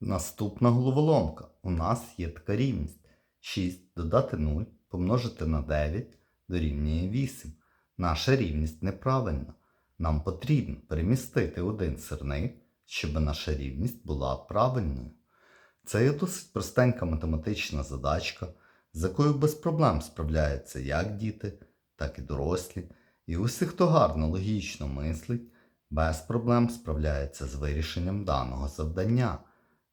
Наступна головоломка. У нас є така рівність. 6 додати 0 помножити на 9 дорівнює 8. Наша рівність неправильна. Нам потрібно перемістити один сирник, щоб наша рівність була правильною. Це є досить простенька математична задачка, з якою без проблем справляються як діти, так і дорослі. І усі, хто гарно логічно мислить, без проблем справляється з вирішенням даного завдання.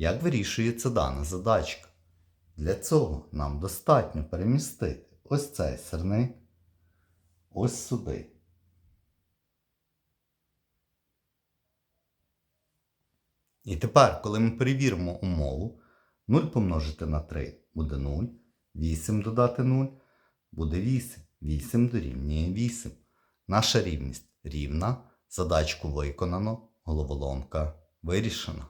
Як вирішується дана задачка? Для цього нам достатньо перемістити ось цей сирник ось сюди. І тепер, коли ми перевіримо умову, 0 помножити на 3 буде 0, 8 додати 0 буде 8. 8 дорівнює 8. Наша рівність рівна, задачку виконано, головоломка вирішена.